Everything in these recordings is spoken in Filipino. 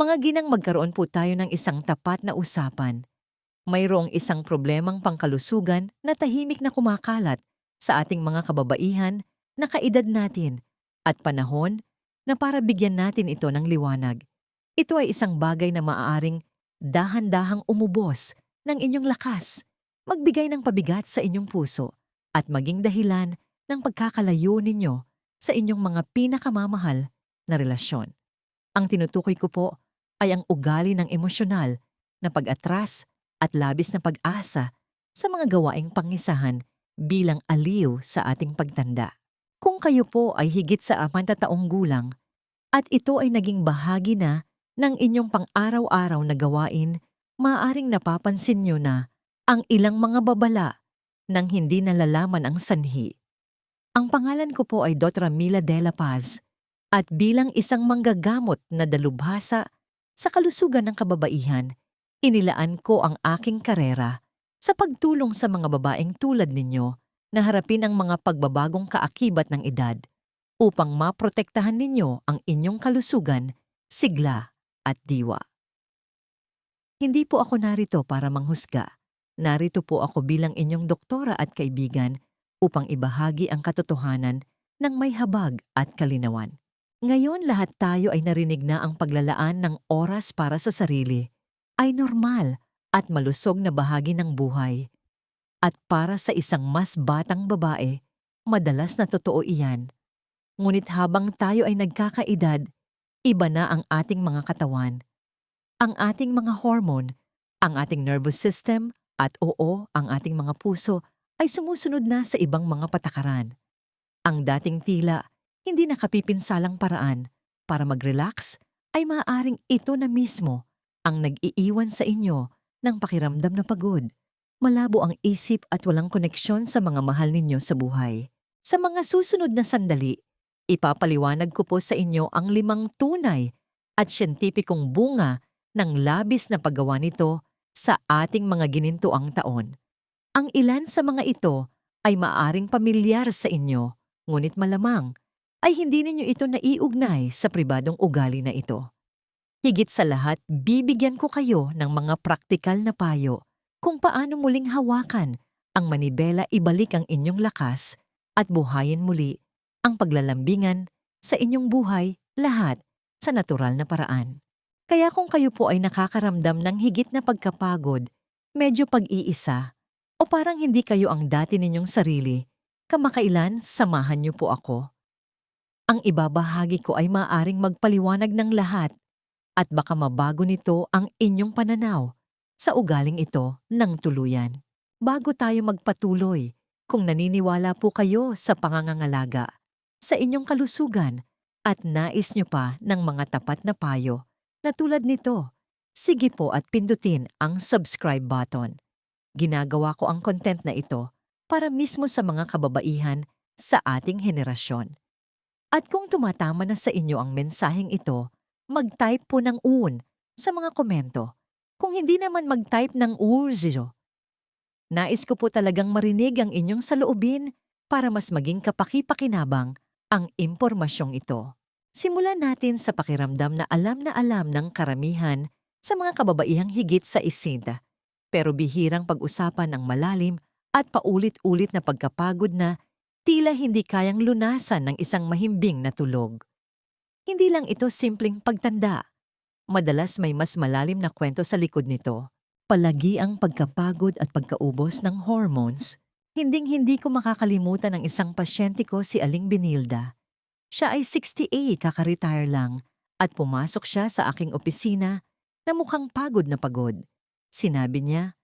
Mga ginang magkaroon po tayo ng isang tapat na usapan. Mayroong isang problemang pangkalusugan na tahimik na kumakalat sa ating mga kababaihan na kaedad natin at panahon na para bigyan natin ito ng liwanag. Ito ay isang bagay na maaaring dahan-dahang umubos ng inyong lakas, magbigay ng pabigat sa inyong puso at maging dahilan ng pagkakalayo ninyo sa inyong mga pinakamamahal na relasyon. Ang tinutukoy ko po ay ang ugali ng emosyonal na pag-atras at labis na pag-asa sa mga gawaing pangisahan bilang aliw sa ating pagtanda. Kung kayo po ay higit sa taong gulang at ito ay naging bahagi na ng inyong pang-araw-araw na gawain, maaaring napapansin nyo na ang ilang mga babala nang hindi nalalaman ang sanhi. Ang pangalan ko po ay Dr. Mila De La Paz at bilang isang manggagamot na dalubhasa sa kalusugan ng kababaihan, inilaan ko ang aking karera sa pagtulong sa mga babaeng tulad ninyo na harapin ang mga pagbabagong kaakibat ng edad upang maprotektahan ninyo ang inyong kalusugan, sigla at diwa. Hindi po ako narito para manghusga. Narito po ako bilang inyong doktora at kaibigan upang ibahagi ang katotohanan ng may habag at kalinawan. Ngayon lahat tayo ay narinig na ang paglalaan ng oras para sa sarili ay normal at malusog na bahagi ng buhay. At para sa isang mas batang babae, madalas na totoo iyan. Ngunit habang tayo ay nagkakaedad, iba na ang ating mga katawan. Ang ating mga hormone, ang ating nervous system, at oo, ang ating mga puso ay sumusunod na sa ibang mga patakaran. Ang dating tila hindi nakapipinsalang paraan para mag-relax ay maaaring ito na mismo ang nag-iiwan sa inyo ng pakiramdam na pagod. Malabo ang isip at walang koneksyon sa mga mahal ninyo sa buhay. Sa mga susunod na sandali, ipapaliwanag ko po sa inyo ang limang tunay at siyentipikong bunga ng labis na paggawa nito sa ating mga ginintuang taon. Ang ilan sa mga ito ay maaring pamilyar sa inyo, ngunit malamang ay hindi ninyo ito naiugnay sa pribadong ugali na ito. Higit sa lahat, bibigyan ko kayo ng mga praktikal na payo kung paano muling hawakan ang manibela ibalik ang inyong lakas at buhayin muli ang paglalambingan sa inyong buhay lahat sa natural na paraan. Kaya kung kayo po ay nakakaramdam ng higit na pagkapagod, medyo pag-iisa, o parang hindi kayo ang dati ninyong sarili, kamakailan samahan niyo po ako ang ibabahagi ko ay maaring magpaliwanag ng lahat at baka mabago nito ang inyong pananaw sa ugaling ito ng tuluyan. Bago tayo magpatuloy, kung naniniwala po kayo sa pangangangalaga, sa inyong kalusugan at nais nyo pa ng mga tapat na payo na tulad nito, sige po at pindutin ang subscribe button. Ginagawa ko ang content na ito para mismo sa mga kababaihan sa ating henerasyon. At kung tumatama na sa inyo ang mensaheng ito, mag-type po ng UN sa mga komento. Kung hindi naman mag-type ng URZO. Nais ko po talagang marinig ang inyong saloobin para mas maging kapaki-pakinabang ang impormasyong ito. Simulan natin sa pakiramdam na alam na alam ng karamihan sa mga kababaihang higit sa isinta, pero bihirang pag-usapan ng malalim at paulit-ulit na pagkapagod na tila hindi kayang lunasan ng isang mahimbing na tulog. Hindi lang ito simpleng pagtanda. Madalas may mas malalim na kwento sa likod nito. Palagi ang pagkapagod at pagkaubos ng hormones. Hinding-hindi ko makakalimutan ang isang pasyente ko si Aling Benilda. Siya ay 68 kaka-retire lang at pumasok siya sa aking opisina na mukhang pagod na pagod. Sinabi niya,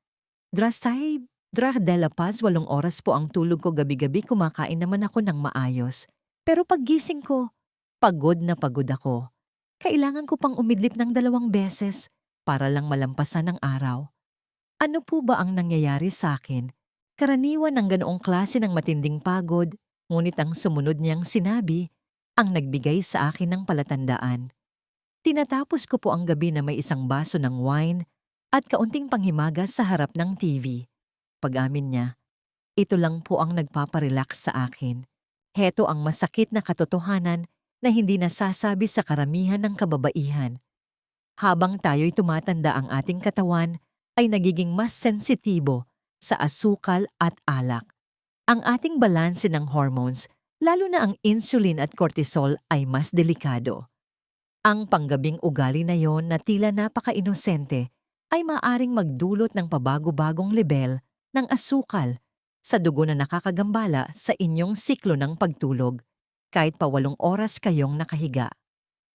Drasay, Drag de la Paz, walong oras po ang tulog ko gabi-gabi kumakain naman ako ng maayos. Pero paggising ko, pagod na pagod ako. Kailangan ko pang umidlip ng dalawang beses para lang malampasan ang araw. Ano po ba ang nangyayari sa akin? Karaniwan ng ganoong klase ng matinding pagod, ngunit ang sumunod niyang sinabi ang nagbigay sa akin ng palatandaan. Tinatapos ko po ang gabi na may isang baso ng wine at kaunting panghimaga sa harap ng TV. Pag-amin niya, ito lang po ang nagpaparelax sa akin. Heto ang masakit na katotohanan na hindi nasasabi sa karamihan ng kababaihan. Habang tayo'y tumatanda ang ating katawan, ay nagiging mas sensitibo sa asukal at alak. Ang ating balanse ng hormones, lalo na ang insulin at cortisol ay mas delikado. Ang panggabing ugali na yon na tila napaka-inosente ay maaring magdulot ng pabago-bagong level ng asukal sa dugo na nakakagambala sa inyong siklo ng pagtulog kahit pa walong oras kayong nakahiga.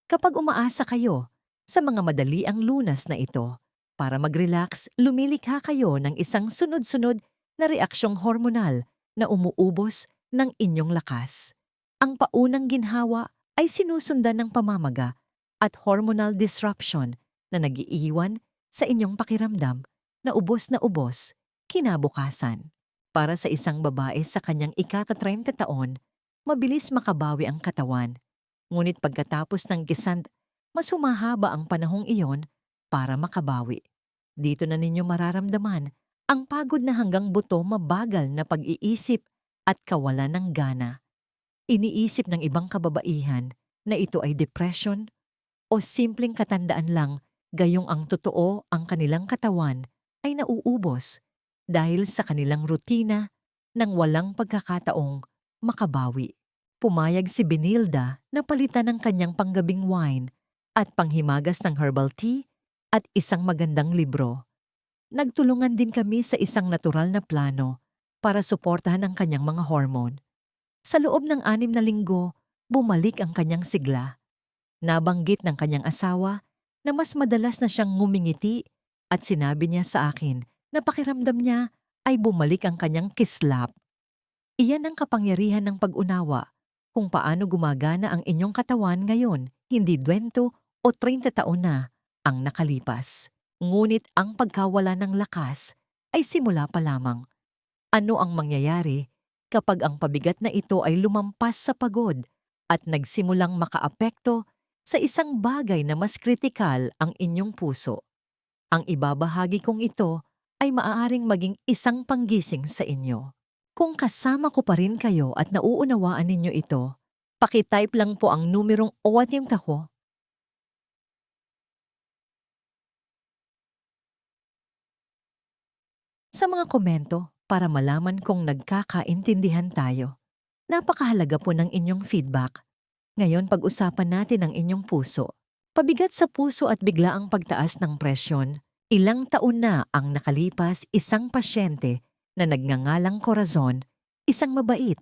Kapag umaasa kayo sa mga madali ang lunas na ito, para mag-relax, lumilikha kayo ng isang sunod-sunod na reaksyong hormonal na umuubos ng inyong lakas. Ang paunang ginhawa ay sinusundan ng pamamaga at hormonal disruption na nagiiwan sa inyong pakiramdam na ubos na ubos kinabukasan. Para sa isang babae sa kanyang ikata-30 taon, mabilis makabawi ang katawan. Ngunit pagkatapos ng gisand, mas humahaba ang panahong iyon para makabawi. Dito na ninyo mararamdaman ang pagod na hanggang buto mabagal na pag-iisip at kawalan ng gana. Iniisip ng ibang kababaihan na ito ay depression o simpleng katandaan lang gayong ang totoo ang kanilang katawan ay nauubos dahil sa kanilang rutina nang walang pagkakataong makabawi. Pumayag si Benilda na palitan ng kanyang panggabing wine at panghimagas ng herbal tea at isang magandang libro. Nagtulungan din kami sa isang natural na plano para suportahan ang kanyang mga hormone. Sa loob ng anim na linggo, bumalik ang kanyang sigla. Nabanggit ng kanyang asawa na mas madalas na siyang ngumingiti at sinabi niya sa akin na pakiramdam niya ay bumalik ang kanyang kislap. Iyan ang kapangyarihan ng pag-unawa kung paano gumagana ang inyong katawan ngayon, hindi 20 o 30 taon na ang nakalipas. Ngunit ang pagkawala ng lakas ay simula pa lamang. Ano ang mangyayari kapag ang pabigat na ito ay lumampas sa pagod at nagsimulang makaapekto sa isang bagay na mas kritikal ang inyong puso? Ang ibabahagi kong ito ay maaaring maging isang panggising sa inyo. Kung kasama ko pa rin kayo at nauunawaan ninyo ito, pakitype lang po ang numerong OATIM ko sa mga komento para malaman kung nagkakaintindihan tayo. Napakahalaga po ng inyong feedback. Ngayon pag-usapan natin ang inyong puso. Pabigat sa puso at bigla ang pagtaas ng presyon, Ilang taon na ang nakalipas isang pasyente na nagngangalang Corazon, isang mabait,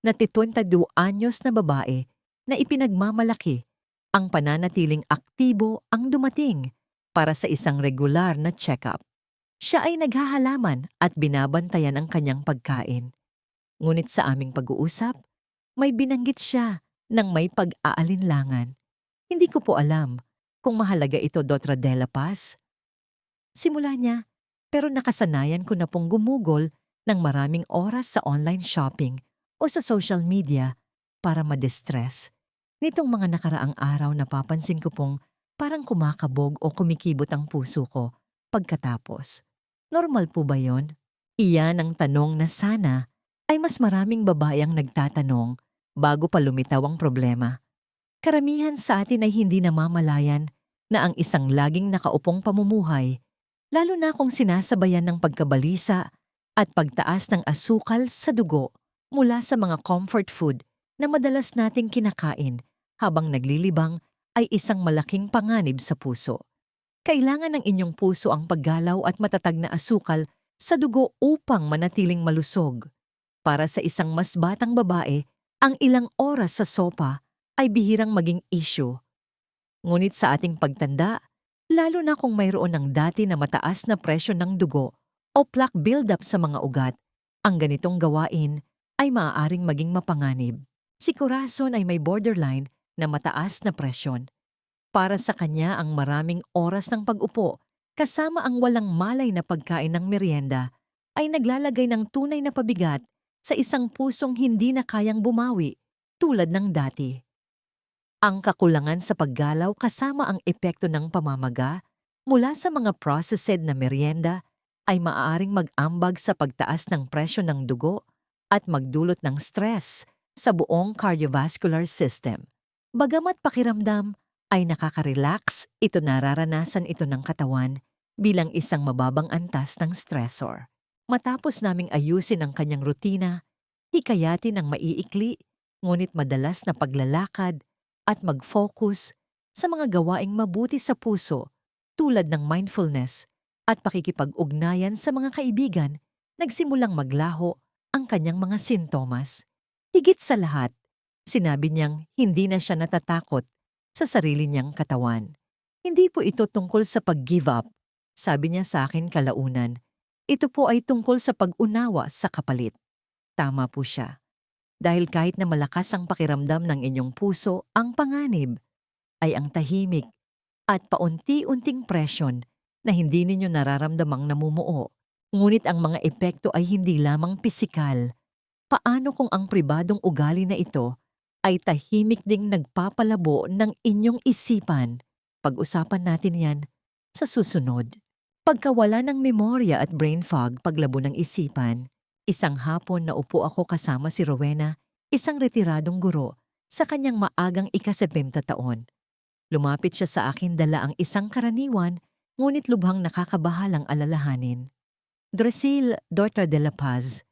na 22 anyos na babae na ipinagmamalaki ang pananatiling aktibo ang dumating para sa isang regular na check-up. Siya ay naghahalaman at binabantayan ang kanyang pagkain. Ngunit sa aming pag-uusap, may binanggit siya ng may pag-aalinlangan. Hindi ko po alam kung mahalaga ito Dotra de la Paz Simula niya, pero nakasanayan ko na pong gumugol ng maraming oras sa online shopping o sa social media para ma-distress. Nitong mga nakaraang araw napapansin ko pong parang kumakabog o kumikibot ang puso ko pagkatapos. Normal po ba yon? Iyan ang tanong na sana ay mas maraming babayang nagtatanong bago pa lumitaw ang problema. Karamihan sa atin ay hindi namamalayan na ang isang laging nakaupong pamumuhay lalo na kung sinasabayan ng pagkabalisa at pagtaas ng asukal sa dugo mula sa mga comfort food na madalas nating kinakain habang naglilibang ay isang malaking panganib sa puso. Kailangan ng inyong puso ang paggalaw at matatag na asukal sa dugo upang manatiling malusog. Para sa isang mas batang babae, ang ilang oras sa sopa ay bihirang maging issue. Ngunit sa ating pagtanda, lalo na kung mayroon ng dati na mataas na presyo ng dugo o plaque buildup sa mga ugat, ang ganitong gawain ay maaaring maging mapanganib. Si Corazon ay may borderline na mataas na presyon. Para sa kanya ang maraming oras ng pag-upo kasama ang walang malay na pagkain ng merienda ay naglalagay ng tunay na pabigat sa isang pusong hindi na kayang bumawi tulad ng dati. Ang kakulangan sa paggalaw kasama ang epekto ng pamamaga mula sa mga processed na merienda ay maaaring mag-ambag sa pagtaas ng presyo ng dugo at magdulot ng stress sa buong cardiovascular system. Bagamat pakiramdam ay nakaka-relax, ito nararanasan ito ng katawan bilang isang mababang antas ng stressor. Matapos naming ayusin ang kanyang rutina, hikayatin ang maiikli, ngunit madalas na paglalakad at mag-focus sa mga gawaing mabuti sa puso tulad ng mindfulness at pakikipag-ugnayan sa mga kaibigan, nagsimulang maglaho ang kanyang mga sintomas. Higit sa lahat, sinabi niyang hindi na siya natatakot sa sarili niyang katawan. Hindi po ito tungkol sa pag-give up, sabi niya sa akin kalaunan. Ito po ay tungkol sa pag-unawa sa kapalit. Tama po siya. Dahil kahit na malakas ang pakiramdam ng inyong puso, ang panganib ay ang tahimik at paunti-unting presyon na hindi ninyo nararamdamang namumuo. Ngunit ang mga epekto ay hindi lamang pisikal. Paano kung ang pribadong ugali na ito ay tahimik ding nagpapalabo ng inyong isipan? Pag-usapan natin yan sa susunod. Pagkawala ng memorya at brain fog paglabo ng isipan, isang hapon na upo ako kasama si Rowena, isang retiradong guro, sa kanyang maagang ikasebenta taon. Lumapit siya sa akin dala ang isang karaniwan, ngunit lubhang nakakabahalang alalahanin. Dresil, daughter de la Paz,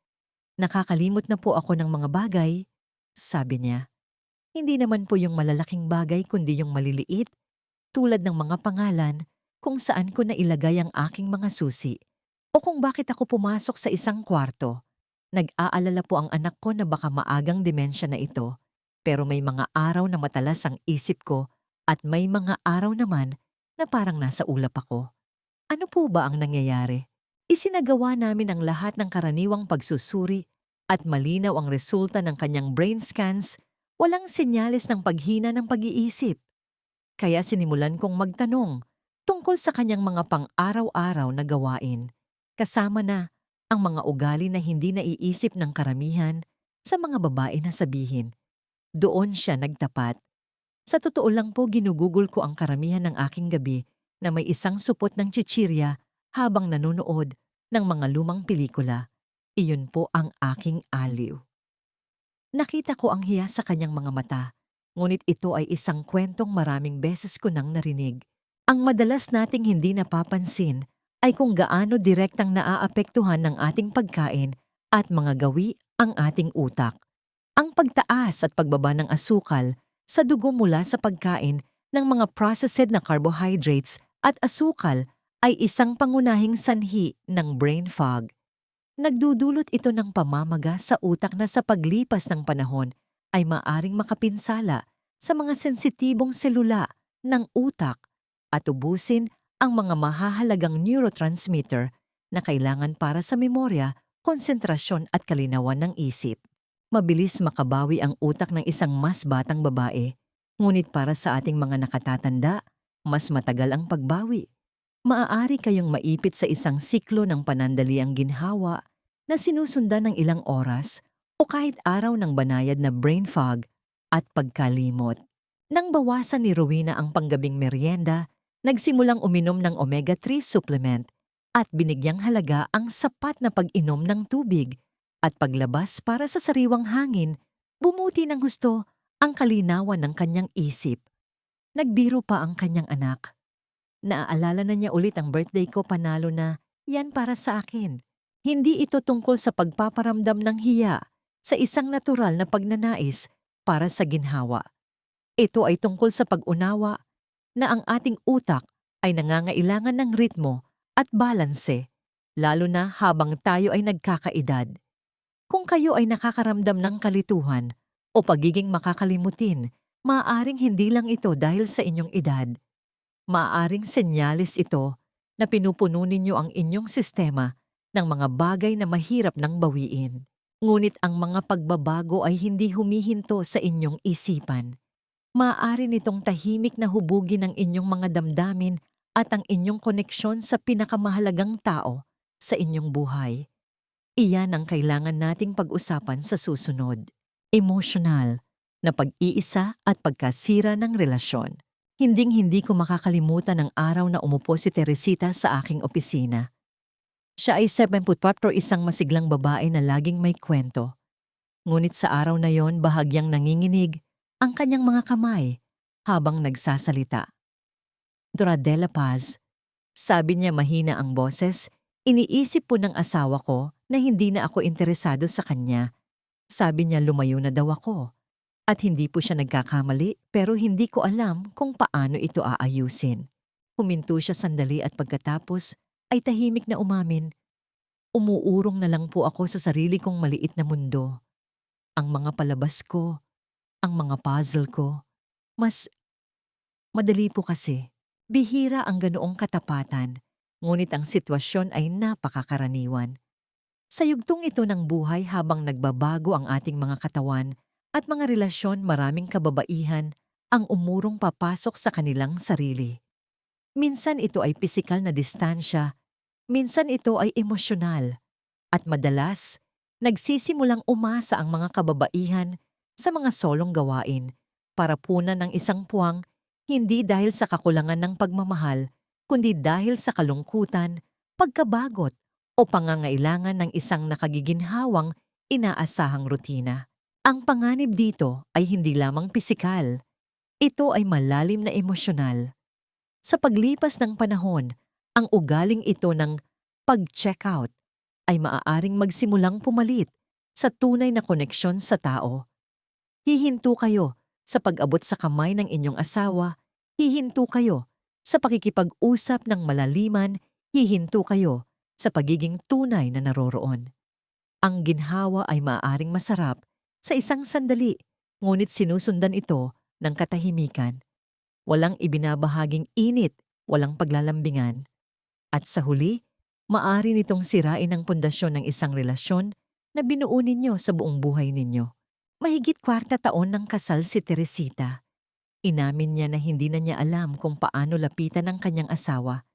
nakakalimot na po ako ng mga bagay, sabi niya. Hindi naman po yung malalaking bagay kundi yung maliliit, tulad ng mga pangalan kung saan ko nailagay ang aking mga susi o kung bakit ako pumasok sa isang kwarto. Nag-aalala po ang anak ko na baka maagang demensya na ito, pero may mga araw na matalas ang isip ko at may mga araw naman na parang nasa ulap ako. Ano po ba ang nangyayari? Isinagawa namin ang lahat ng karaniwang pagsusuri at malinaw ang resulta ng kanyang brain scans, walang senyales ng paghina ng pag-iisip. Kaya sinimulan kong magtanong tungkol sa kanyang mga pang-araw-araw na gawain, kasama na ang mga ugali na hindi naiisip ng karamihan sa mga babae na sabihin. Doon siya nagtapat. Sa totoo lang po ginugugol ko ang karamihan ng aking gabi na may isang supot ng chichirya habang nanonood ng mga lumang pelikula. Iyon po ang aking aliw. Nakita ko ang hiya sa kanyang mga mata, ngunit ito ay isang kwentong maraming beses ko nang narinig. Ang madalas nating hindi napapansin ay kung gaano direktang naaapektuhan ng ating pagkain at mga gawi ang ating utak. Ang pagtaas at pagbaba ng asukal sa dugo mula sa pagkain ng mga processed na carbohydrates at asukal ay isang pangunahing sanhi ng brain fog. Nagdudulot ito ng pamamaga sa utak na sa paglipas ng panahon ay maaring makapinsala sa mga sensitibong selula ng utak at ubusin ang mga mahahalagang neurotransmitter na kailangan para sa memorya, konsentrasyon at kalinawan ng isip. Mabilis makabawi ang utak ng isang mas batang babae, ngunit para sa ating mga nakatatanda, mas matagal ang pagbawi. Maaari kayong maipit sa isang siklo ng panandaliang ginhawa na sinusundan ng ilang oras o kahit araw ng banayad na brain fog at pagkalimot. Nang bawasan ni Rowena ang panggabing merienda, nagsimulang uminom ng omega-3 supplement at binigyang halaga ang sapat na pag-inom ng tubig at paglabas para sa sariwang hangin, bumuti ng gusto ang kalinawan ng kanyang isip. Nagbiro pa ang kanyang anak. Naaalala na niya ulit ang birthday ko panalo na, yan para sa akin. Hindi ito tungkol sa pagpaparamdam ng hiya sa isang natural na pagnanais para sa ginhawa. Ito ay tungkol sa pag-unawa na ang ating utak ay nangangailangan ng ritmo at balanse, lalo na habang tayo ay nagkakaedad. Kung kayo ay nakakaramdam ng kalituhan o pagiging makakalimutin, maaaring hindi lang ito dahil sa inyong edad. Maaaring senyalis ito na pinupuno ninyo ang inyong sistema ng mga bagay na mahirap nang bawiin. Ngunit ang mga pagbabago ay hindi humihinto sa inyong isipan. Maaari nitong tahimik na hubugin ang inyong mga damdamin at ang inyong koneksyon sa pinakamahalagang tao sa inyong buhay. Iyan ang kailangan nating pag-usapan sa susunod. Emotional na pag-iisa at pagkasira ng relasyon. Hinding-hindi ko makakalimutan ang araw na umupo si Teresita sa aking opisina. Siya ay 74 isang masiglang babae na laging may kwento. Ngunit sa araw na yon bahagyang nanginginig ang kanyang mga kamay habang nagsasalita. Doradela Paz, sabi niya mahina ang boses, iniisip po ng asawa ko na hindi na ako interesado sa kanya. Sabi niya lumayo na daw ako. At hindi po siya nagkakamali pero hindi ko alam kung paano ito aayusin. Huminto siya sandali at pagkatapos ay tahimik na umamin. Umuurong na lang po ako sa sarili kong maliit na mundo. Ang mga palabas ko, ang mga puzzle ko, mas madali po kasi. Bihira ang ganoong katapatan, ngunit ang sitwasyon ay napakakaraniwan. Sa yugtong ito ng buhay habang nagbabago ang ating mga katawan at mga relasyon maraming kababaihan ang umurong papasok sa kanilang sarili. Minsan ito ay pisikal na distansya, minsan ito ay emosyonal, at madalas nagsisimulang umasa ang mga kababaihan sa mga solong gawain para punan ng isang puwang hindi dahil sa kakulangan ng pagmamahal, kundi dahil sa kalungkutan, pagkabagot o pangangailangan ng isang nakagiginhawang inaasahang rutina. Ang panganib dito ay hindi lamang pisikal. Ito ay malalim na emosyonal. Sa paglipas ng panahon, ang ugaling ito ng pag-check out ay maaaring magsimulang pumalit sa tunay na koneksyon sa tao. Hihinto kayo sa pag-abot sa kamay ng inyong asawa, hihinto kayo sa pakikipag-usap ng malaliman, hihinto kayo sa pagiging tunay na naroroon. Ang ginhawa ay maaaring masarap sa isang sandali, ngunit sinusundan ito ng katahimikan. Walang ibinabahaging init, walang paglalambingan. At sa huli, maari nitong sirain ang pundasyon ng isang relasyon na binuo ninyo sa buong buhay ninyo. Mahigit kwarta taon ng kasal si Teresita. Inamin niya na hindi na niya alam kung paano lapitan ang kanyang asawa.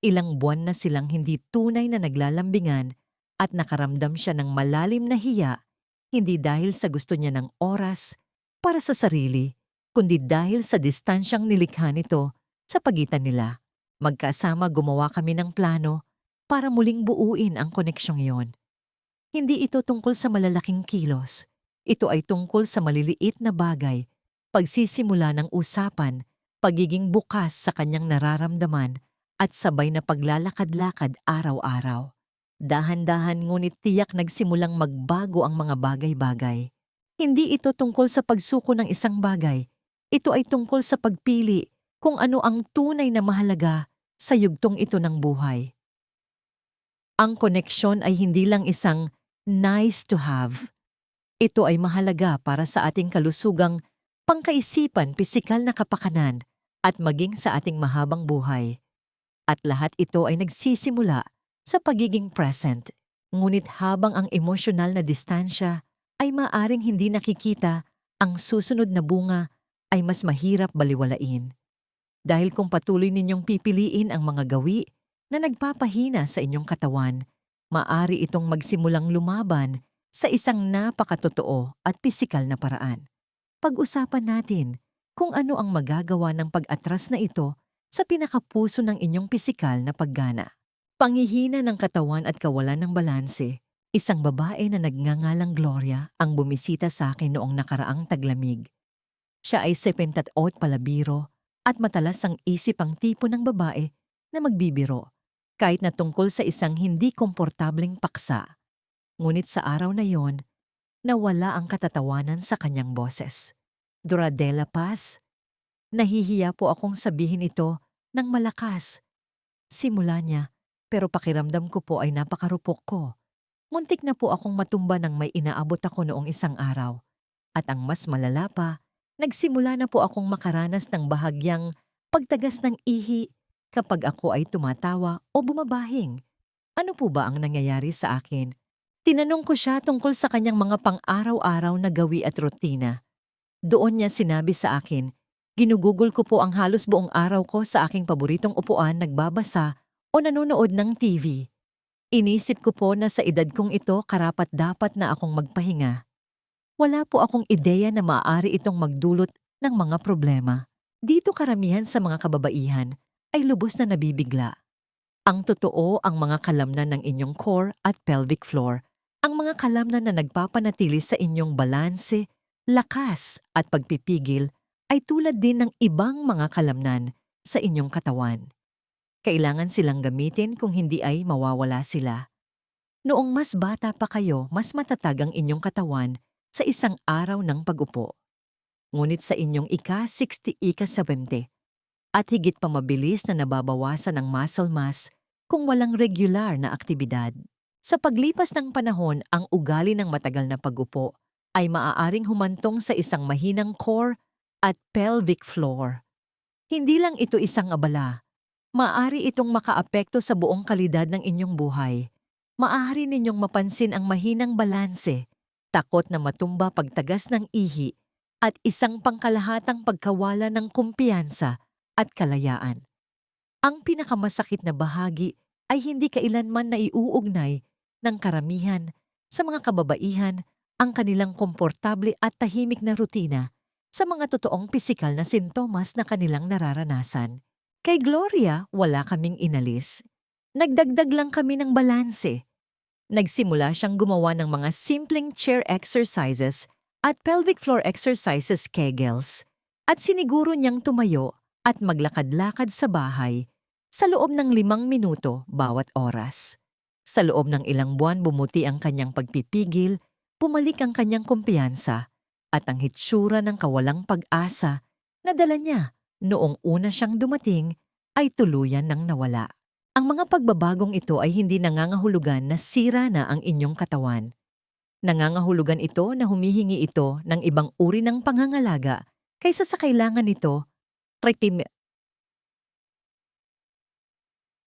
Ilang buwan na silang hindi tunay na naglalambingan at nakaramdam siya ng malalim na hiya, hindi dahil sa gusto niya ng oras para sa sarili, kundi dahil sa distansyang nilikha nito sa pagitan nila. Magkasama gumawa kami ng plano para muling buuin ang koneksyong iyon. Hindi ito tungkol sa malalaking kilos ito ay tungkol sa maliliit na bagay, pagsisimula ng usapan, pagiging bukas sa kanyang nararamdaman at sabay na paglalakad-lakad araw-araw. Dahan-dahan ngunit tiyak nagsimulang magbago ang mga bagay-bagay. Hindi ito tungkol sa pagsuko ng isang bagay. Ito ay tungkol sa pagpili kung ano ang tunay na mahalaga sa yugtong ito ng buhay. Ang koneksyon ay hindi lang isang nice to have ito ay mahalaga para sa ating kalusugang pangkaisipan, pisikal na kapakanan at maging sa ating mahabang buhay. At lahat ito ay nagsisimula sa pagiging present. Ngunit habang ang emosyonal na distansya ay maaring hindi nakikita, ang susunod na bunga ay mas mahirap baliwalain. Dahil kung patuloy ninyong pipiliin ang mga gawi na nagpapahina sa inyong katawan, maari itong magsimulang lumaban sa isang napakatotoo at pisikal na paraan. Pag-usapan natin kung ano ang magagawa ng pag-atras na ito sa pinakapuso ng inyong pisikal na paggana. Pangihina ng katawan at kawalan ng balanse, isang babae na nagngangalang Gloria ang bumisita sa akin noong nakaraang taglamig. Siya ay 78 palabiro at matalas ang isip ang tipo ng babae na magbibiro kahit na tungkol sa isang hindi komportableng paksa. Ngunit sa araw na yon, nawala ang katatawanan sa kanyang boses. Duradela Paz, nahihiya po akong sabihin ito ng malakas. Simula niya, pero pakiramdam ko po ay napakarupok ko. Muntik na po akong matumba nang may inaabot ako noong isang araw. At ang mas malala pa, nagsimula na po akong makaranas ng bahagyang pagtagas ng ihi kapag ako ay tumatawa o bumabahing. Ano po ba ang nangyayari sa akin? Tinanong ko siya tungkol sa kanyang mga pang-araw-araw na gawi at rutina. Doon niya sinabi sa akin, ginugugol ko po ang halos buong araw ko sa aking paboritong upuan nagbabasa o nanonood ng TV. Inisip ko po na sa edad kong ito karapat dapat na akong magpahinga. Wala po akong ideya na maaari itong magdulot ng mga problema. Dito karamihan sa mga kababaihan ay lubos na nabibigla. Ang totoo ang mga kalamnan ng inyong core at pelvic floor ang mga kalamnan na nagpapanatili sa inyong balanse, lakas at pagpipigil ay tulad din ng ibang mga kalamnan sa inyong katawan. Kailangan silang gamitin kung hindi ay mawawala sila. Noong mas bata pa kayo, mas matatag ang inyong katawan sa isang araw ng pag-upo. Ngunit sa inyong ika-60, ika-70, at higit pa mabilis na nababawasan ang muscle mass kung walang regular na aktibidad. Sa paglipas ng panahon, ang ugali ng matagal na pag-upo ay maaaring humantong sa isang mahinang core at pelvic floor. Hindi lang ito isang abala. Maaari itong makaapekto sa buong kalidad ng inyong buhay. Maaari ninyong mapansin ang mahinang balanse, takot na matumba pagtagas ng ihi, at isang pangkalahatang pagkawala ng kumpiyansa at kalayaan. Ang pinakamasakit na bahagi ay hindi kailanman naiuugnay ng karamihan sa mga kababaihan ang kanilang komportable at tahimik na rutina sa mga totoong pisikal na sintomas na kanilang nararanasan. Kay Gloria, wala kaming inalis. Nagdagdag lang kami ng balanse. Nagsimula siyang gumawa ng mga simpleng chair exercises at pelvic floor exercises kegels at siniguro niyang tumayo at maglakad-lakad sa bahay sa loob ng limang minuto bawat oras. Sa loob ng ilang buwan bumuti ang kanyang pagpipigil, bumalik ang kanyang kumpiyansa at ang hitsura ng kawalang pag-asa na dala niya noong una siyang dumating ay tuluyan ng nawala. Ang mga pagbabagong ito ay hindi nangangahulugan na sira na ang inyong katawan. Nangangahulugan ito na humihingi ito ng ibang uri ng pangangalaga kaysa sa kailangan nito. Tritim...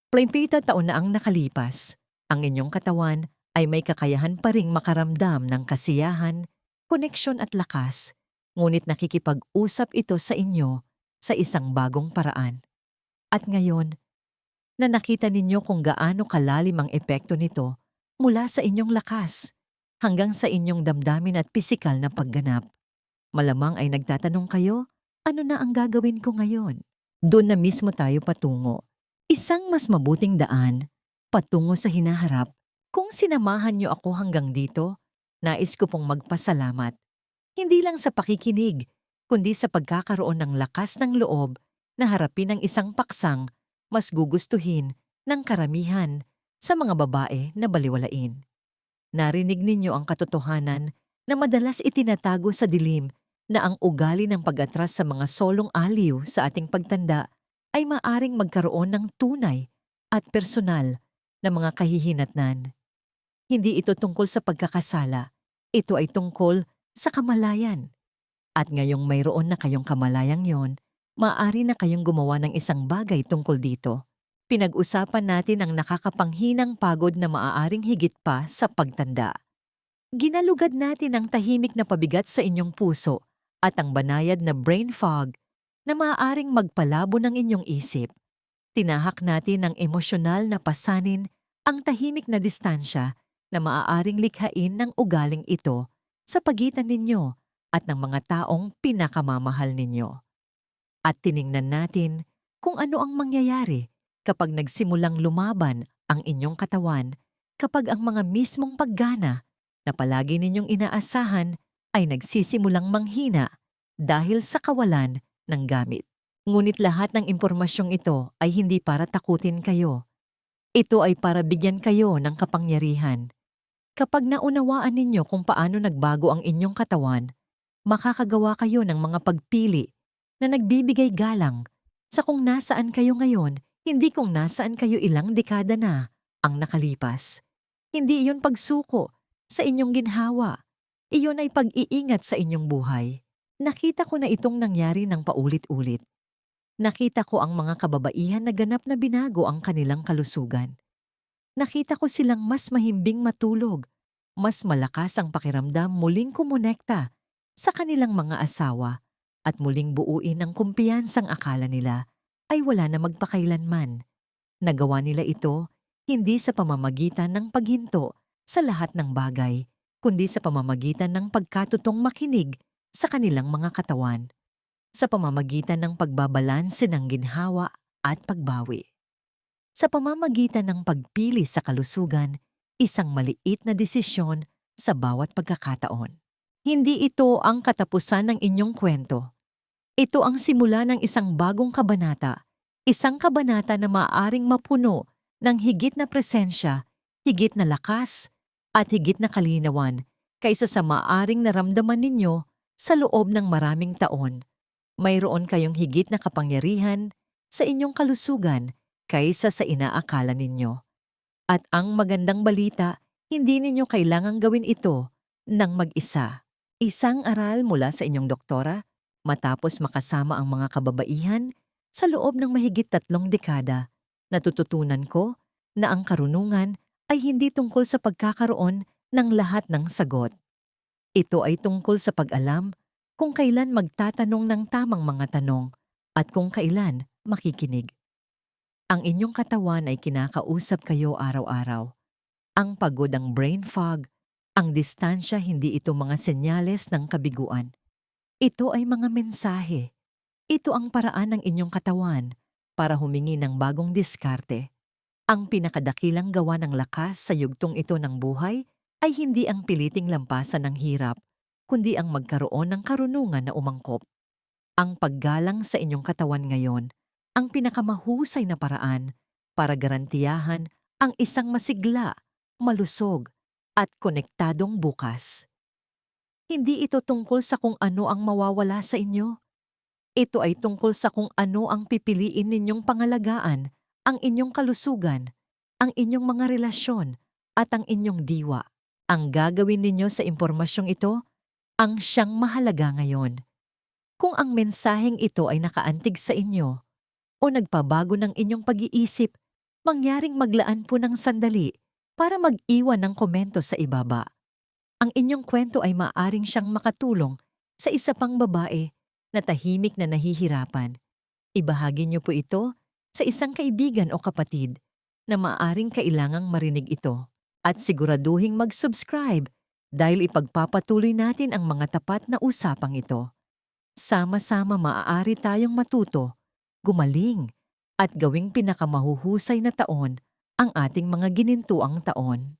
Taon na ang nakalipas. Ang inyong katawan ay may kakayahan pa ring makaramdam ng kasiyahan, koneksyon at lakas, ngunit nakikipag-usap ito sa inyo sa isang bagong paraan. At ngayon, na nakita ninyo kung gaano kalalim ang epekto nito mula sa inyong lakas hanggang sa inyong damdamin at pisikal na pagganap. Malamang ay nagtatanong kayo, ano na ang gagawin ko ngayon? Doon na mismo tayo patungo. Isang mas mabuting daan, patungo sa hinaharap. Kung sinamahan niyo ako hanggang dito, nais ko pong magpasalamat. Hindi lang sa pakikinig, kundi sa pagkakaroon ng lakas ng loob na harapin ang isang paksang mas gugustuhin ng karamihan sa mga babae na baliwalain. Narinig ninyo ang katotohanan na madalas itinatago sa dilim na ang ugali ng pag-atras sa mga solong aliw sa ating pagtanda ay maaring magkaroon ng tunay at personal na mga kahihinatnan. Hindi ito tungkol sa pagkakasala, ito ay tungkol sa kamalayan. At ngayong mayroon na kayong kamalayang yon, maaari na kayong gumawa ng isang bagay tungkol dito. Pinag-usapan natin ang nakakapanghinang pagod na maaaring higit pa sa pagtanda. Ginalugad natin ang tahimik na pabigat sa inyong puso at ang banayad na brain fog na maaaring magpalabo ng inyong isip. Tinahak natin ang emosyonal na pasanin, ang tahimik na distansya na maaaring likhain ng ugaling ito sa pagitan ninyo at ng mga taong pinakamamahal ninyo. At tiningnan natin kung ano ang mangyayari kapag nagsimulang lumaban ang inyong katawan kapag ang mga mismong paggana na palagi ninyong inaasahan ay nagsisimulang manghina dahil sa kawalan ng gamit. Ngunit lahat ng impormasyong ito ay hindi para takutin kayo. Ito ay para bigyan kayo ng kapangyarihan. Kapag naunawaan ninyo kung paano nagbago ang inyong katawan, makakagawa kayo ng mga pagpili na nagbibigay galang sa kung nasaan kayo ngayon hindi kung nasaan kayo ilang dekada na ang nakalipas. Hindi iyon pagsuko sa inyong ginhawa. Iyon ay pag-iingat sa inyong buhay. Nakita ko na itong nangyari ng paulit-ulit. Nakita ko ang mga kababaihan na ganap na binago ang kanilang kalusugan. Nakita ko silang mas mahimbing matulog, mas malakas ang pakiramdam muling kumonekta sa kanilang mga asawa at muling buuin ang kumpiyansang akala nila ay wala na magpakailanman. Nagawa nila ito hindi sa pamamagitan ng paghinto sa lahat ng bagay, kundi sa pamamagitan ng pagkatutong makinig sa kanilang mga katawan, sa pamamagitan ng pagbabalanse ng ginhawa at pagbawi. Sa pamamagitan ng pagpili sa kalusugan, isang maliit na desisyon sa bawat pagkakataon. Hindi ito ang katapusan ng inyong kwento. Ito ang simula ng isang bagong kabanata, isang kabanata na maaaring mapuno ng higit na presensya, higit na lakas, at higit na kalinawan kaysa sa maaring naramdaman ninyo sa loob ng maraming taon. Mayroon kayong higit na kapangyarihan sa inyong kalusugan kaysa sa inaakala ninyo. At ang magandang balita, hindi ninyo kailangang gawin ito ng mag-isa. Isang aral mula sa inyong doktora matapos makasama ang mga kababaihan sa loob ng mahigit tatlong dekada. Natututunan ko na ang karunungan ay hindi tungkol sa pagkakaroon ng lahat ng sagot. Ito ay tungkol sa pag-alam kung kailan magtatanong ng tamang mga tanong at kung kailan makikinig. Ang inyong katawan ay kinakausap kayo araw-araw. Ang pagod ang brain fog, ang distansya hindi ito mga senyales ng kabiguan. Ito ay mga mensahe. Ito ang paraan ng inyong katawan para humingi ng bagong diskarte. Ang pinakadakilang gawa ng lakas sa yugtong ito ng buhay ay hindi ang piliting lampasan ng hirap, kundi ang magkaroon ng karunungan na umangkop. Ang paggalang sa inyong katawan ngayon, ang pinakamahusay na paraan para garantiyahan ang isang masigla, malusog, at konektadong bukas. Hindi ito tungkol sa kung ano ang mawawala sa inyo. Ito ay tungkol sa kung ano ang pipiliin ninyong pangalagaan, ang inyong kalusugan, ang inyong mga relasyon, at ang inyong diwa. Ang gagawin ninyo sa impormasyong ito, ang siyang mahalaga ngayon. Kung ang mensaheng ito ay nakaantig sa inyo, o nagpabago ng inyong pag-iisip, mangyaring maglaan po ng sandali para mag-iwan ng komento sa ibaba. Ang inyong kwento ay maaring siyang makatulong sa isa pang babae na tahimik na nahihirapan. Ibahagi niyo po ito sa isang kaibigan o kapatid na maaring kailangang marinig ito. At siguraduhing mag-subscribe dahil ipagpapatuloy natin ang mga tapat na usapang ito. Sama-sama maaari tayong matuto, gumaling, at gawing pinakamahuhusay na taon ang ating mga ginintuang taon.